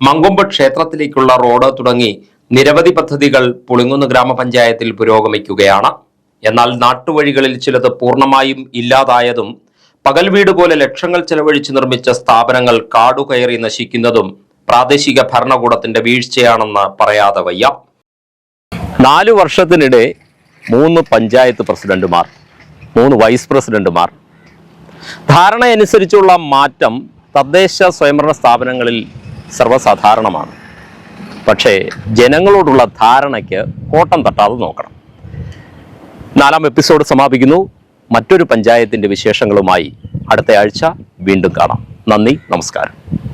മങ്കൊമ്പ് ക്ഷേത്രത്തിലേക്കുള്ള റോഡ് തുടങ്ങി നിരവധി പദ്ധതികൾ പുളിങ്ങുന്ന് ഗ്രാമപഞ്ചായത്തിൽ പുരോഗമിക്കുകയാണ്. എന്നാൽ നാട്ടുവഴികളിൽ ചിലത് പൂർണമായും ഇല്ലാതായതും പകൽ വീട് പോലെ ലക്ഷങ്ങൾ ചെലവഴിച്ച് നിർമ്മിച്ച സ്ഥാപനങ്ങൾ കാടുകയറി നശിക്കുന്നതും പ്രാദേശിക ഭരണകൂടത്തിന്റെ വീഴ്ചയാണെന്ന് പറയാതെ വയ്യ. നാലു വർഷത്തിനിടെ മൂന്ന് പഞ്ചായത്ത് പ്രസിഡന്റുമാർ മൂന്ന് വൈസ് പ്രസിഡന്റുമാർ. ധാരണയനുസരിച്ചുള്ള മാറ്റം തദ്ദേശ സ്വയംഭരണ സ്ഥാപനങ്ങളിൽ സർവസാധാരണമാണ്. പക്ഷേ ജനങ്ങളോടുള്ള ധാരണയ്ക്ക് കോട്ടം തട്ടാതെ നോക്കണം. നാലാം എപ്പിസോഡ് സമാപിക്കുന്നു. മറ്റൊരു പഞ്ചായത്തിന്റെ വിശേഷങ്ങളുമായി അടുത്ത ആഴ്ച വീണ്ടും കാണാം. നന്ദി നമസ്കാരം.